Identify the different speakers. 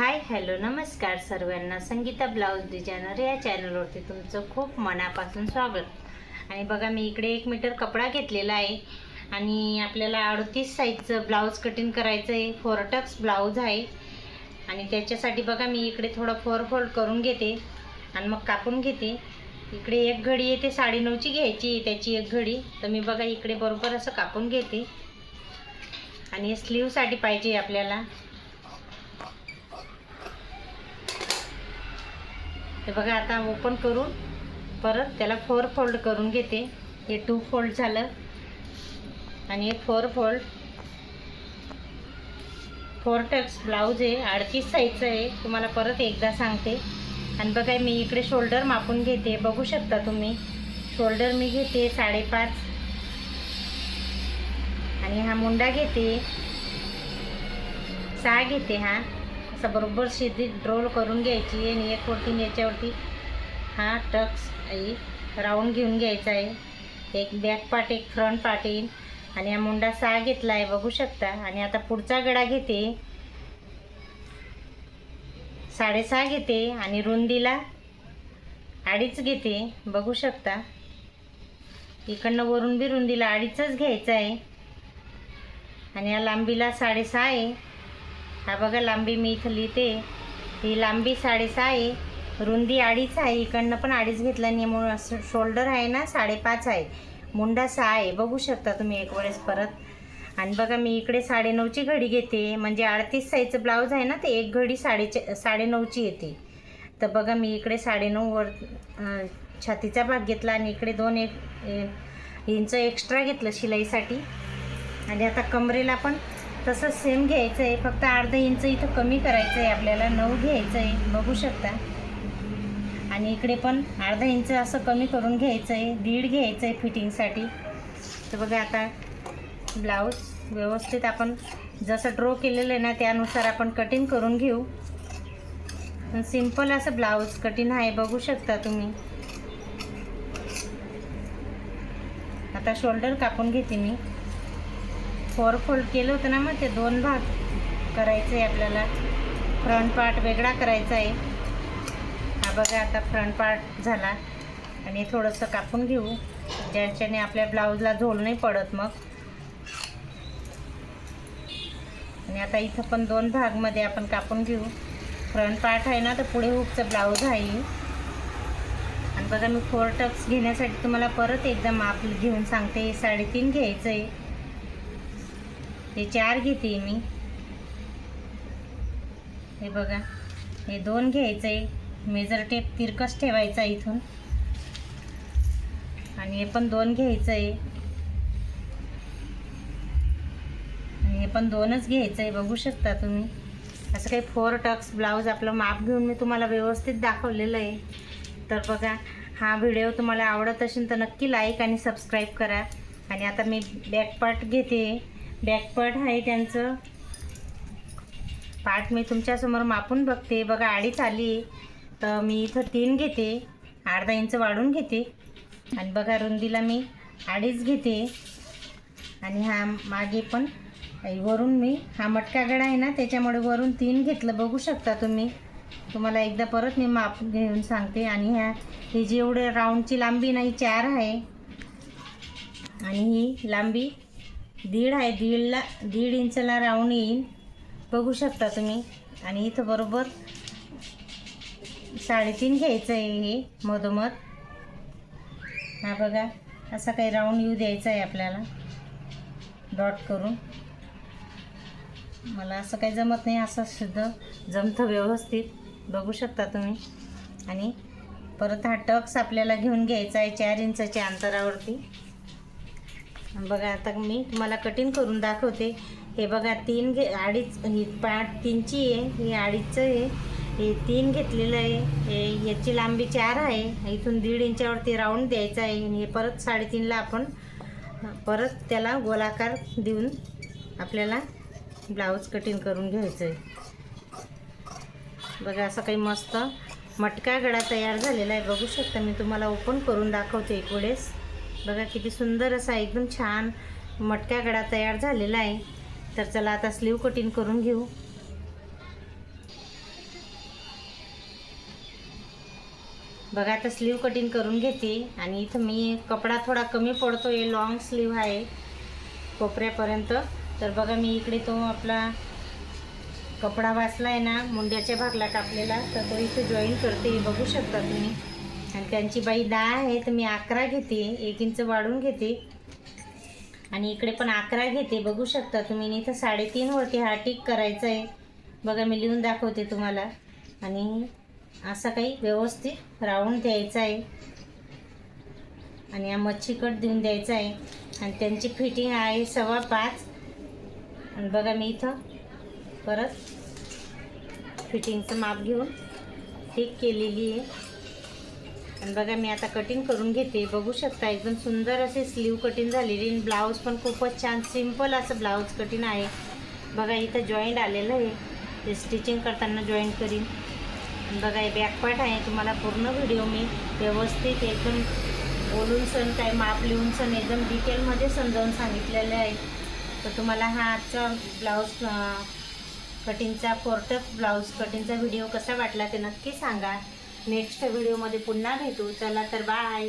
Speaker 1: Hi hello नमस्कार सर्वांना. Sangeeta blouse designer या चॅनलवरती तुमचं खूप मनापासून स्वागत. आणि बघा मी इकडे एक मीटर कपडा घेतलेला आहे आणि आपल्याला अडतीस साईजचं ब्लाऊज कटिंग करायचं आहे. फोरटक्स ब्लाऊज आहे. आणि त्याच्यासाठी बघा मी इकडे थोडं फोर फोल्ड करून घेते आणि मग कापून घेते. इकडे एक घडी येते साडेनऊची घ्यायची त्याची एक घडी. तर मी बघा इकडे बरोबर असं कापून घेते. आणि स्लीवसाठी पाहिजे आपल्याला. हे बघा आता ओपन करून परत त्याला फोर फोल्ड करून घेते. हे टू फोल्ड झालं. आणि हे four fold four tucks blouse आहे. अडतीस साईजचं आहे. तुम्हाला परत एकदा सांगते. आणि बघा मी इकडे शोल्डर मापून घेते. बघू शकता तुम्ही. शोल्डर मी घेते साडेपाच. आणि हा मुंडा घेते. सहा घेते हा. बरोबर शिधी ड्रोल करून घ्यायची आणि एक वरती याच्यावरती हा टक्स राऊंड घेऊन घ्यायचा आहे. एक बॅक पार्ट एक फ्रंट पार्ट येईल. आणि हा मुंडा सहा घेतला आहे बघू शकता. आणि आता पुढचा गडा घेते. साडेसहा घेते आणि रुंदीला अडीच घेते बघू शकता. इकडनं वरून बी रुंदीला अडीचच घ्यायचं आहे. आणि या लांबीला साडेसहा आहे. हा बघा लांबी मी इथं लिहिते. ही लांबी साडेसहा आहे. रुंदी अडीच आहे. इकडनं पण अडीच घेतला आणि असं शोल्डर आहे ना साडेपाच आहे. मुंडा सहा आहे. बघू शकता तुम्ही एक वेळेस परत. आणि बघा मी इकडे साडेनऊची घडी घेते. म्हणजे अडतीस साईजचं ब्लाऊज आहे ना ते एक घडी साडेच्या साडेनऊची येते. तर बघा मी इकडे साडेनऊवर छातीचा भाग घेतला आणि इकडे दोन एक इंच एक्स्ट्रा घेतलं शिलाईसाठी. आणि आता कमरेला पण तसंच सेम घ्यायचं आहे. फक्त अर्धा इंच इथं कमी करायचं आहे. आपल्याला नऊ घ्यायचं आहे. बघू शकता. आणि इकडे पण अर्धा इंच असं कमी करून घ्यायचं आहे. दीड घ्यायचं आहे फिटिंगसाठी. तर बघा आता ब्लाऊज व्यवस्थित आपण जसं ड्रॉ केलेलं आहे ना त्यानुसार आपण कटिंग करून घेऊ. सिंपल असं ब्लाऊज कटिंग आहे. बघू शकता तुम्ही. आता शोल्डर कापून घेते मी. फोर फोल्ड केलं होतं ना मग ते दोन भाग करायचे आहे आपल्याला. फ्रंट पार्ट वेगळा करायचा आहे. हा बघा आता फ्रंट पार्ट झाला. आणि थोडंसं कापून घेऊ. ज्याच्याने आपल्या ब्लाऊजला झोल नाही पडत मग. आणि आता इथं पण दोन भागमध्ये आपण कापून घेऊ. फ्रंट पार्ट आहे ना तर पुढे हुकचं ब्लाऊज आहे. आणि बघा मी फोर टक्स घेण्यासाठी तुम्हाला परत एकदा माप घेऊन सांगते. साडेतीन घ्यायचं आहे. हे चार घेते मी. हे बघा हे दोन घ्यायचं आहे मेजर टेप तिरकस ठेवायचा आहे इथून. आणि हे पण दोन घ्यायचं आहे आणि हे पण दोनच घ्यायचं आहे बघू शकता तुम्ही. असं काही फोर टक्स ब्लाऊज आपलं माप घेऊन मी तुम्हाला व्यवस्थित दाखवलेलं आहे तर बघा हा व्हिडिओ तुम्हाला आवडत असेल तर नक्की लाईक आणि सबस्क्राईब करा. आणि आता मी बॅक पार्ट घेते. बॅकपट आहे त्यांचं. पाठ मी तुमच्यासमोर मापून बघते. बघा अडीच आली. तर मी इथं तीन घेते. अर्धा इंच वाढून घेते. आणि बघा रुंदीला मी अडीच घेते. आणि हा मागे पण वरून मी हा मटका गडा आहे ना त्याच्यामुळे वरून तीन घेतलं. बघू शकता तुम्ही. तुम्हाला एकदा परत मी माप घेऊन सांगते. आणि ह्या ही जी राऊंडची लांबी ना ही चार आहे. आणि ही लांबी दीड आहे दीडला दीड इंचला राऊंड येईल. बघू शकता तुम्ही. आणि इथं बरोबर साडेतीन घ्यायचं आहे हे मधोमध. हा बघा असा काही राऊंड येऊ द्यायचा आहे आपल्याला. डॉट करून. मला असं काही जमत नाही असं सुद्धा जमतं व्यवस्थित. बघू शकता तुम्ही. आणि परत हा टक्स आपल्याला घेऊन घ्यायचा आहे चार इंचाच्या अंतरावरती. बघा आता मी तुम्हाला कटिंग करून दाखवते. हे बघा तीन घे अडीच ही पाठ तीनची आहे ही अडीचचं आहे हे तीन घेतलेलं आहे हे याची लांबी चार आहे इथून दीड इंचावरती राऊंड द्यायचा आहे आणि हे परत साडेतीनला आपण परत त्याला गोलाकार देऊन आपल्याला ब्लाऊज कटिंग करून घ्यायचं आहे. बघा असं काही मस्त मटका गळा तयार झालेला आहे. बघू शकता मी तुम्हाला ओपन करून दाखवते एक वेळेस. बघा किती सुंदर असा एकदम छान मटक्या गडा तयार झालेला आहे. तर चला आता स्लीव कटिंग करून घेऊ. बघा आता स्लीव कटिंग करून घेते आणि इथं मी कपडा थोडा कमी पडतो आहे लॉंग स्लीव आहे कोपऱ्यापर्यंत. तर बघा मी इकडे तो आपला कपडा वाचला आहे ना मुंड्याच्या भागला कापलेला तर तो इथे जॉईन करते बघू शकता तुम्ही. आणि त्यांची बाई दहा आहे तर मी अकरा घेते. एक इंच वाढून घेते. आणि इकडे पण अकरा घेते. बघू शकता तुम्ही आणि इथं साडेतीनवरती हा टिक करायचा आहे बघा मी लिहून दाखवते तुम्हाला. आणि असं काही व्यवस्थित राऊंड द्यायचा आहे आणि हा मच्छी कट देऊन द्यायचा आहे आणि त्यांची फिटिंग आहे सव्वा पाच. आणि बघा मी इथं परत फिटिंगचं माप घेऊन ठीक केलेली आहे. आणि बघा मी आता कटिंग करून घेते. बघू शकता एकदम सुंदर असे स्लीव कटिंग झालेली आणि ब्लाऊज पण खूपच छान सिंपल असं ब्लाऊज कटिंग आहे. बघा इथं जॉईंट आलेलं आहे. ते स्टिचिंग करताना जॉईंट करीन. बघा हे बॅकपार्ट आहे. तुम्हाला पूर्ण व्हिडिओ मी व्यवस्थित एकदम बोलून सण काय माप लिहून सण एकदम डिटेलमध्ये समजावून सांगितलेलं आहे. तर तुम्हाला हा आजचा ब्लाऊज कटिंगचा कोर्टक ब्लाऊज कटिंगचा व्हिडिओ कसा वाटला ते नक्की सांगा. नेक्स्ट व्हिडिओमध्ये पुन्हा भेटू. चला तर बाय